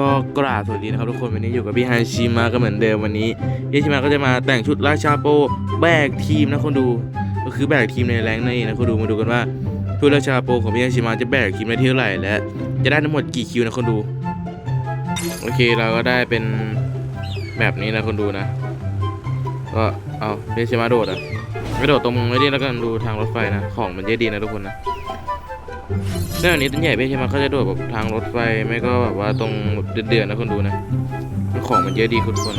ก็กราบสวัสดีนะครับทุกคนวันนี้อยู่กับพี่ฮาชิมะก็เหมือนเดิมวันนี้พี่ฮาชิมะก็จะมาแต่งชุดราชาโปแบกทีมนะคนดู ก็คือแบกทีมในแรงนั่นเองนะคนดูมาดูกันว่าชุดราชาโปของพี่ฮาชิมะจะแบกทีมได้เท่าไหร่และจะได้ทั้งหมดกี่คิวนะคนดูโอเคเราก็ได้เป็นแบบนี้นะคนดูนะ ก็เอาพี่ฮาชิมะโดดอะไม่โดดตรงไอ้นี่แล้วกันดูทางรถไฟนะ ของมันเยอะดีนะทุกคนนะ เรื่องนี้ต้นใหญ่พี่ใช่ไหมเขาจะโดดแบบทางรถไฟไม่ก็แบบว่าตรงเดือดๆนะคนดูนะของมันเยอะดีคุณคน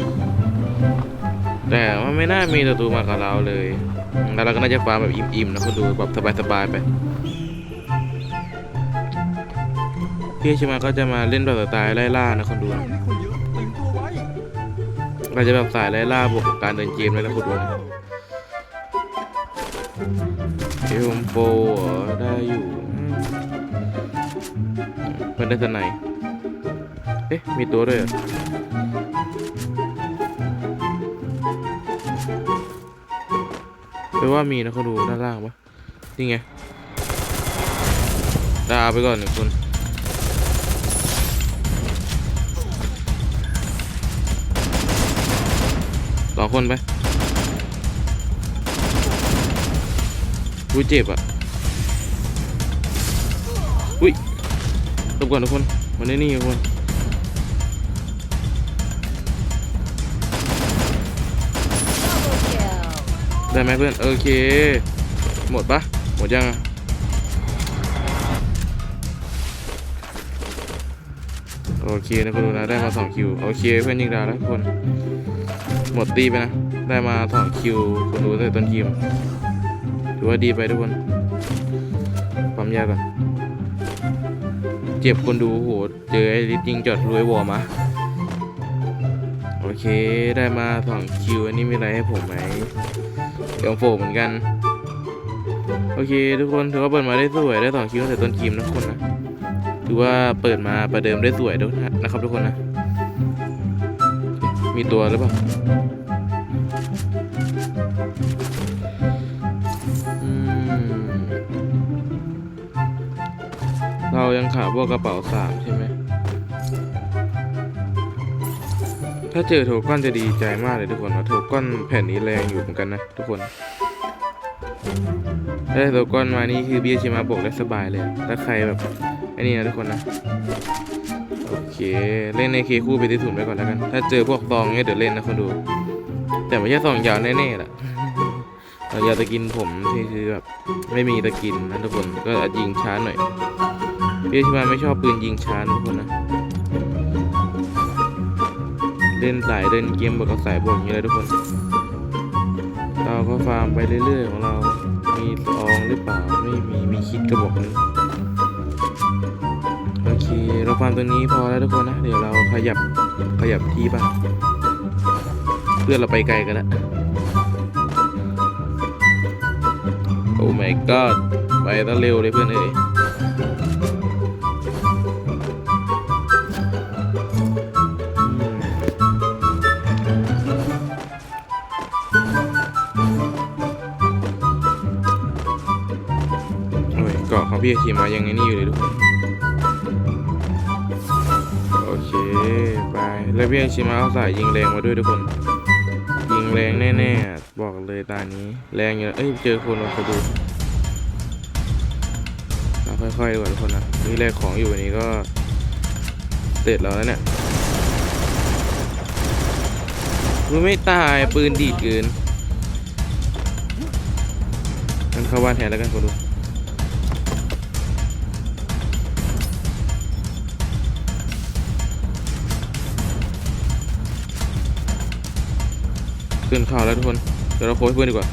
แต่ว่าไม่น่ามีศัตรูมากับเราเลยแล้วเราก็น่าจะฟาร์มแบบอิ่มๆนะคนดูแบบสบายๆไปพี่ช่ไหมก็จะมาเล่นแบบสไตล์ไล่ล่านะคนดูนะเราจะแบบสายไล่ล่าบวกกับการเดินเกมเลยนะคนดูนะเอลมโปได้อยู่ เพื่อนได้สไนเอ๊ะ มีตัวด้วยหรอแปลว่ามีนะเขาดูด้านล่างปะนี่ไงดาไปก่อนหนึ่งคนสองคนไปอุ้ยเจ็บอะ อุ้ยตบก่อนทุกคนมันได้นี่ทุกคนได้ไหมเพื่อนโอเค หมดปะหมดยังอะโอเคนะคุณดูนะได้มาสองคิวโอเคเพื่อนยิงดาวแล้วทุกคน หมดตีไปนะ ได้มาสองคิวคุณดูตั้งแต่ต้นเกมถือว่าดีไปทุกคนความยากก่อน เจ็บคนดูโหเจอไอ้ลิฟยิงจอดรวยวอมาโอเคได้มาสองคิวอันนี้มีอะไรให้ผมไหมเดี๋ยวโฟเหมือนกัน โอเค ทุกคนถือว่าเปิดมาได้สวยได้สองคิวตั้งแต่ต้นทีมนะทุกคนนะถือว่าเปิดมาประเดิมได้สวยด้วยนะครับทุกคนนะ มีตัวหรือเปล่า เรายังขาดพวกกระเป๋าสามใช่ไหม ถ้าเจอโทก้อนจะดีใจมากเลยทุกคนนะโทก้อนแผ่นนี้แรงอยู่เหมือนกันนะทุกคนถ้าได้โทก้อนมานี่คือเบียชิมาบกได้สบายเลย ถ้าใครแบบไอ้นี่นะทุกคนนะ โอเค เล่นในเคคู่ไปที่ศูนย์ไปก่อนแล้วกัน ถ้าเจอพวกซองเนี่ยเดี๋ยวเล่นนะคนดู แต่ไม่ใช่ซองยาวแน่ๆล่ะ ซองยาตะกินผมที่คือแบบไม่มีตะกินนะทุกคนก็อาจยิงช้าหน่อยเบียชิมาไม่ชอบปืนยิงช้าทุกคนนะเล่นสายเล่นเกมบวกกับสายบวกอย่างนี้เลยทุกคน เราก็ฟาร์มไปเรื่อย ๆ ของเรา มีซองหรือเปล่าไม่มีมีคิดกระบอกนึงโอเค เราฟาร์มตัวนี้พอแล้วทุกคนนะ เดี๋ยวเราขยับขยับที่บ้างเพื่อนเราไปไกลกันแล้ว อ้ my god ไปตั้งเร็วเลยเพื่อนเอ้ยโอ้ยเกาะของพี่ขี่มายังไงนี่อยู่เลยทุกคน โอเคไป แล้วพี่ชิมาเอาสายยิงแรงมาด้วยทุกคน ยิงแรงแน่ๆ บอกเลยตานี้ แรงอยู่แล้วเอ้ยเจอคนเราเขาดูเราค่อยๆดีกว่าทุกคนนะนี่แรกของอยู่อันนี้ก็เสร็จแล้วนะเนี่ยมันไม่ตายปืนดีดเกินมันเข้าบ้านแทนแล้วกันคนดูขึ้นข้าวแล้วทุกคน ดี๋ยวเราโค้ชเพื่อนดีกว่า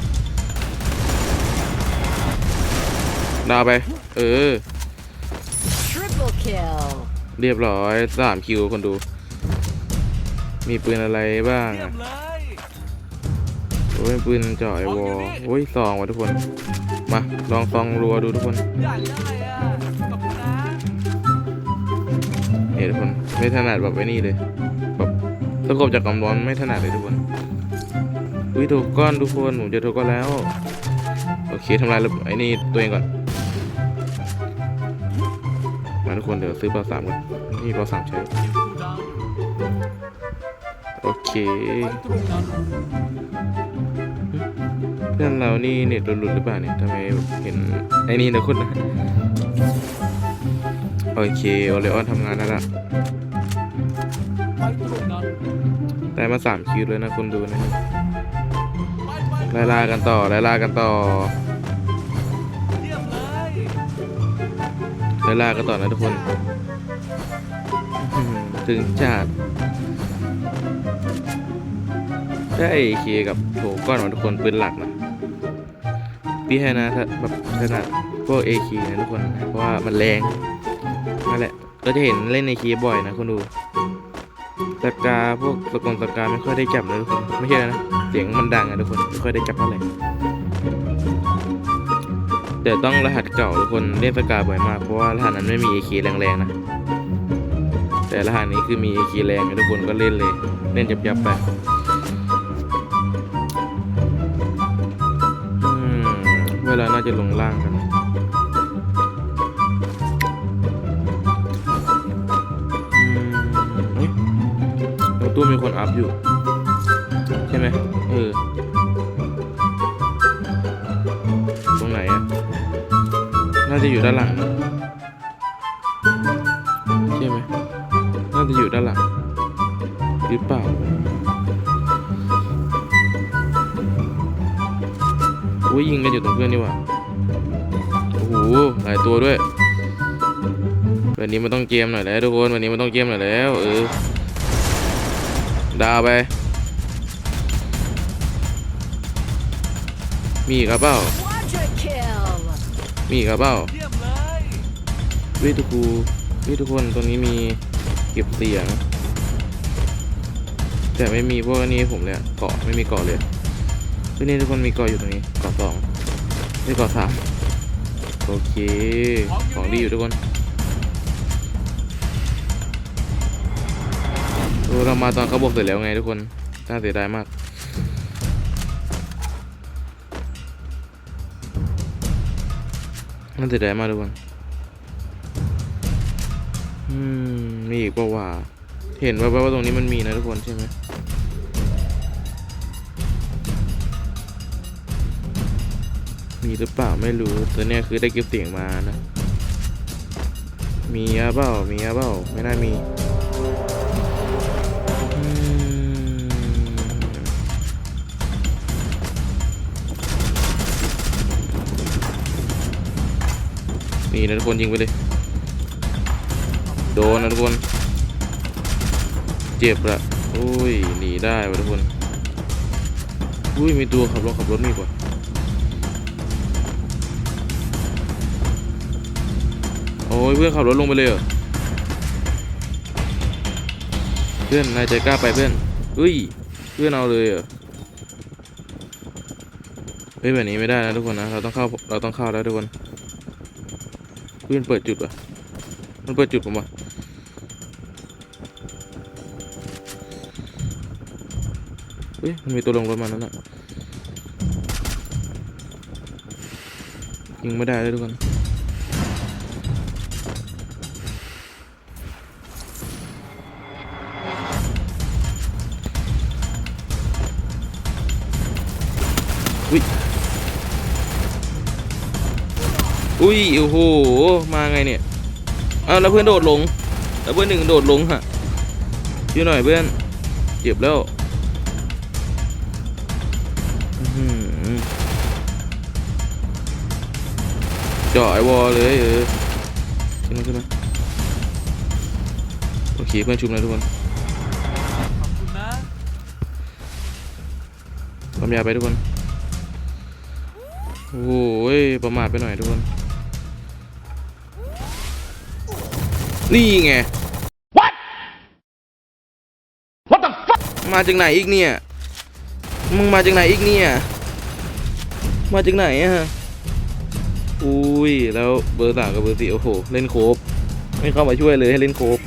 ดาวไป เออ Triple kill. เรียบร้อยสามคิวคนดู มีปืนอะไรบ้างเรียอะบเลยโอ้ยปืนเจ่อไอวอลโอ้ยซองว่ะทุกคน มาลองซองรัวดูทุกคน อยากได้อะขอบคุณนะเห็นทุกคนไม่ถนัดแบบไอ้นี่เลยแบบตะกบจากกำร้อนไม่ถนัดเลยทุกคน อุ้ยถูกก้อนทุกคนผมเจอถูกก้อนแล้วโอเคทำลายไอ้นี่ตัวเองก่อนมาทุกคนเดี๋ยวซื้อปลาสามก่อนนี่ปลาสามใช้ดูดาวเค เพื่อนเรานี่เน็ตหลุดหรือเปล่าเนี่ยทำไมเห็นไอ้นี่นะคุณนะโอเคโอเลออนทำงานแล้วล่ะไปตรงนั้นได้มาสามคิวเลยนะคุณดูนะ ไล่ล่ากันต่อไล่ล่ากันต่อลยไล่ล่ากันต่อนะทุกคนถึงจัดได้เคกับโถก้อนของทุกคนปืนหลักนะพี่ให้นะแบบถนัดพวกเอคีนะทุกคน เพราะว่ามันแรงนั่นแหละ ก็จะเห็นเล่นในคีบ่อยนะคุณดู กาพวกสกงสกาไม่ค่อยได้จับนะทุกคนไม่ใช่นะเสียงมันดังอะทุกคนไม่ค่อยได้จับเท่าไหร่แต่ต้องรหัสเก่าทุกคนเล่นสกาบ่อยมากเพราะว่ารหัสนั้นไม่มีเอคีแรงๆนะแต่รหัสนี้คือมีเอคีแรงนะทุกคนก็เล่นเลยเล่นยับๆไปเวลาน่าจะลงล่างกัน ตู้มีคนอัพอยู่ ใช่ไหมเออ ตรงไหนอะน่าจะอยู่ด้านหลังนะใช่ไหมน่าจะอยู่ด้านหลังหรือเปล่าอุ้ยยิงกันอยู่ตรงเพื่อนนี่หว่าโอ้โหหลายตัวด้วยวันนี้มันต้องเกมหน่อยแล้วทุกคนวันนี้มันต้องเกมหน่อยแล้ว เออ ดาวไป มีกครับเปล่ามีกครับเปล่าเยี่ยมเลยวิทุกูวิทุกคนตรงนี้มีเก็บเสียง แต่ไม่มีพวกนี้ผมเลยเกาะไม่มีเกาะเลยที่นี่ทุกคนมีเกาะอยู่ตรงนี้เกาะสองไม่เกาะสามโอเค ของดีอยู่ทุกคน เรามาตอนเขาบอกเสร็จแล้วไงทุกคนน่าเสียดายมากน่าเสียดายมากทุกคนอืมมีอีกปะว่า เห็นว่าว่าตรงนี้มันมีนะทุกคนใช่ไหมมีหรือเปล่าไม่รู้แต่เนี่ยคือได้เก็บเสียงมานะ มีอะเปล่ามีอะเปล่าไม่น่ามี นี่นะทุกคนยิงไปเลยโดนนะทุกคน เจ็บละอุ้ยหนีได้วะทุกคนอุ้ยมีตัวขับรถขับรถมีกว่าโอ้ยเพื่อนขับรถลงไปเลยเหรอเพื่อนนายใจกล้าไปเพื่อนอุ้ยเพื่อนเอาเลยเหรอเฮ้ยแบบนี้ไม่ได้นะทุกคนนะเราต้องเข้าเราต้องเข้าแล้วทุกคน พื่อนเปิดจุดวะมันเปิดจุดผมวะเฮ้ยมันมีตัวลงรถมานั่นน่ะยิงไม่ได้เลยทุกคนอุ้ย อุ้ยโอ้โหมาไงเนี่ยอ้าวแล้วเพื่อนโดดลง แล้วเพื่อนหนึ่งโดดลงฮะช่วยหน่อยเพื่อนเจ็บแล้วอื้อหือเจาะไอวอลเลยเออขึ้นมาขึ้นมาโอเคเพื่อนชุบนะทุกคนขอบคุณนะความยาไปทุกคน โอ้โหยประมาทไปหน่อยทุกคน นี่ไง What What the fuck มาจากไหนอีกเนี่ย มึงมาจากไหนอีกเนี่ย มาจากไหนอะฮะ อุ้ย แล้วเบอร์สามกับเบอร์สี่โอ้โห เล่นโคบไม่เข้ามาช่วยเลยให้เล่นโคบ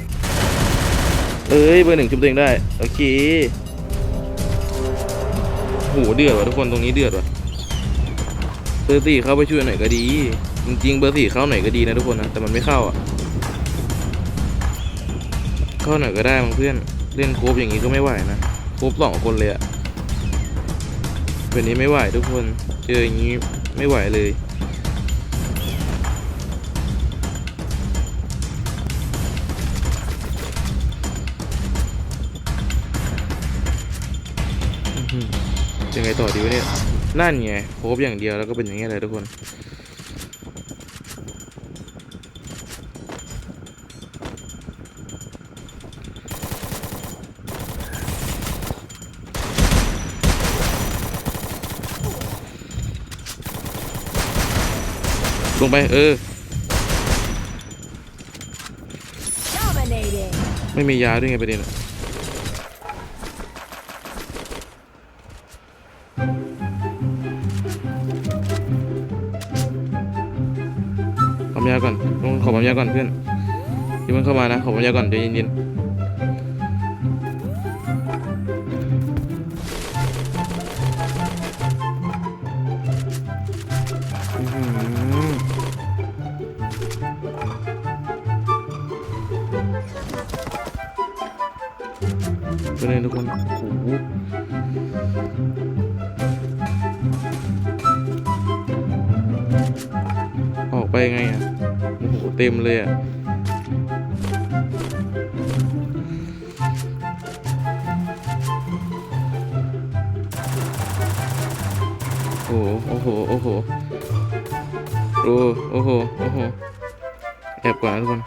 เอ้ย เบอร์หนึ่งชุบตัวเองได้ โอเคโหเดือดว่ะทุกคนตรงนี้เดือดว่ะ เบอร์สี่เข้าไปช่วยหน่อยก็ดี จริงๆเบอร์สี่เข้าหน่อยก็ดีนะทุกคนนะ แต่มันไม่เข้าอะ เข้าหน่อยก็ได้มั้งเพื่อน เล่นโคบอย่างนี้ก็ไม่ไหวนะครบสองคนเลยอะแบบนี้ไม่ไหวทุกคน เจออย่างนี้ไม่ไหวเลย ยังไงต่อดีวะเนี่ย นั่นไงโคบอย่างเดียวแล้วก็เป็นอย่างนี้เลยทุกคน ลงไป เออ ไม่มียาด้วยไงประเด็นอะปั๊มยาก่อนต้องขอปั๊มยาก่อนเพื่อนที่มันเข้ามานะ ขอปั๊มยาก่อนเดี๋ยวเย็นๆ ไปเลยทุกคนโอ้โหออกไปไงอะโอ้โหเต็มเลยอะโอ้โห โอ้โห โอ้โห โอ้โอ้โห โอ้โหแอบก่อนนะทุกคน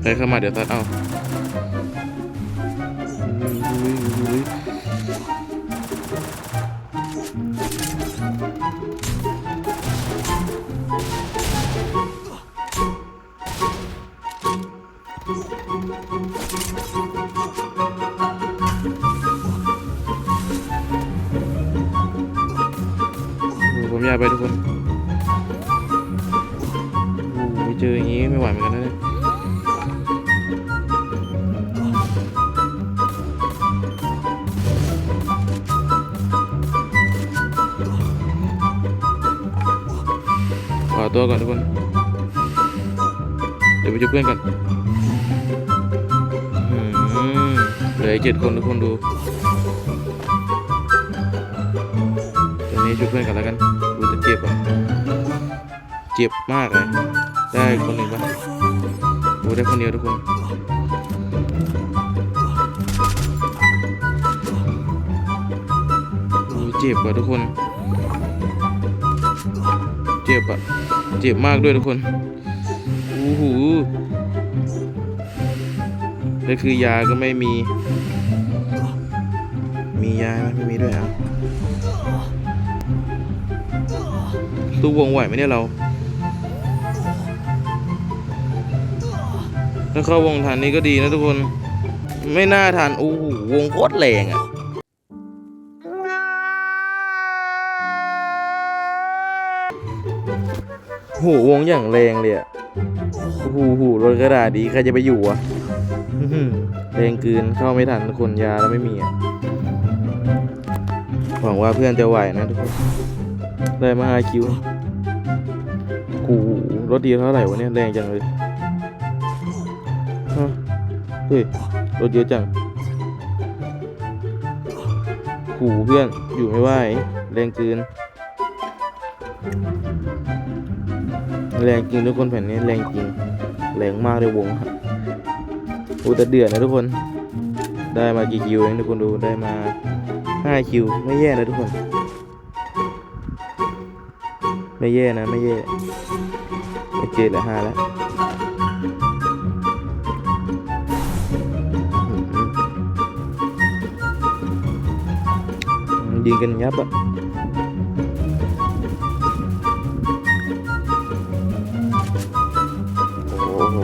ใครเข้ามาเดี๋ยวตัดเอาุ้ยอุ้ยโอ้ผมอยากไปทุกคนโอ้เจออย่างงี้ไม่ไหวเหมือนกันนะเนี่ย ตัวก่อนทุกคน เดี๋ยวไปช่วยเพื่อนกันเหลือเจ็ดคนทุกคนดูตอนนี้ช่วยเพื่อนกันแล้วกันดูจะเจ็บอะ เจ็บมากเลย ได้คนหนึ่งปะโอ้ได้คนเดียวทุกคนโอ้เจ็บว่ะทุกคน เจ็บอะ เจ็บมากด้วยทุกคนโอ้โหแล้วคือยาก็ไม่มี มียาไหมไม่มีด้วยอะตู้วงไหวไหมเนี่ยเรา ถ้าเข้าวงทันนี้ก็ดีนะทุกคน ไม่น่าทันโอ้โหวงโคตรแรงอะ หวงอย่างแรงเลยอะโอ้โหโหรถกระดาษดีใครจะไปอยู่อะแรงเกินเข้าไม่ทันคนยาแล้วไม่มีอะหวังว่าเพื่อนจะไหวนะทุกคนได้มาหาคิวโอ้โหรถดีเท่าไหร่วะเนี่ยแรงจังเลยฮะเฮ้ยรถเยอะจังโอ้โหเพื่อนอยู่ไม่ไหวแรงเกิน แรงจริงทุกคนแผ่นนี้แรงจริง แรงมากในวงครับอ้แต่เดือดนะทุกคน ได้มากี่คิวเองทุกคนดูได้มาห้าคิวไม่แย่นะทุกคน ไม่แย่นะไม่แย่โอเคเหลือห้าแล้วอืมยิงกันยับอะ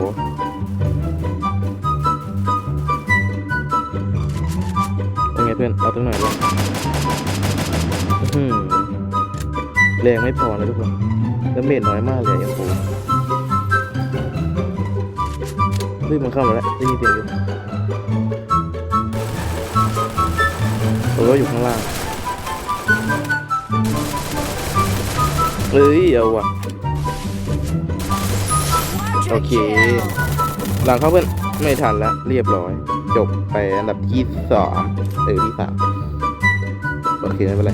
หเป็นไงเพื่อน เอาตรงไหนบ้างอื้อหือแรงไม่พอนะทุกคนแล้วเมดน้อยมากเลยยังโผเฮ้ยมันเข้ามาแล้วได้ยินเสียงอยู่ตัวก็อยู่ข้างล่างเฮ้ยเอาว่ะ โอเค หลังเข้าเพื่อนไม่ทันแล้ว เรียบร้อย จบไปอันดับที่สองเออที่สามโอเคไม่เป็นไร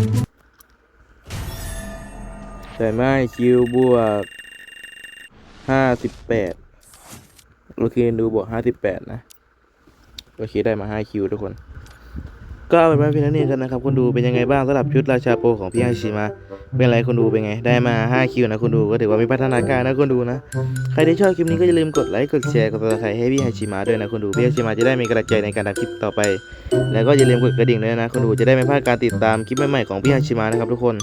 แต่ไม่คิวบวกห้าสิบแปดโอเคดูบวกห้าสิบแปดนะ โอเคได้มาห้าคิวทุกคน ก็เอาเป็นว่าเพียงเท่านี้กันนะครับคนดูเป็นยังไงบ้างสำหรับชุดราชาโปรของพี่ฮาชิมะเป็นไรคนดูเป็นไง ได้มา 5 คิวนะคนดูก็ถือว่ามีพัฒนาการนะคนดูนะ ใครที่ชอบคลิปนี้ก็อย่าลืมกดไลค์กดแชร์กดติดตามให้พี่ฮาชิมะด้วยนะคนดูพี่ฮาชิมะจะได้มีกำลังใจในการทำคลิปต่อไป แล้วก็อย่าลืมกดกระดิ่งด้วยนะคนดูจะได้ไม่พลาดการติดตามคลิปใหม่ๆของพี่ฮาชิมะนะครับทุกคน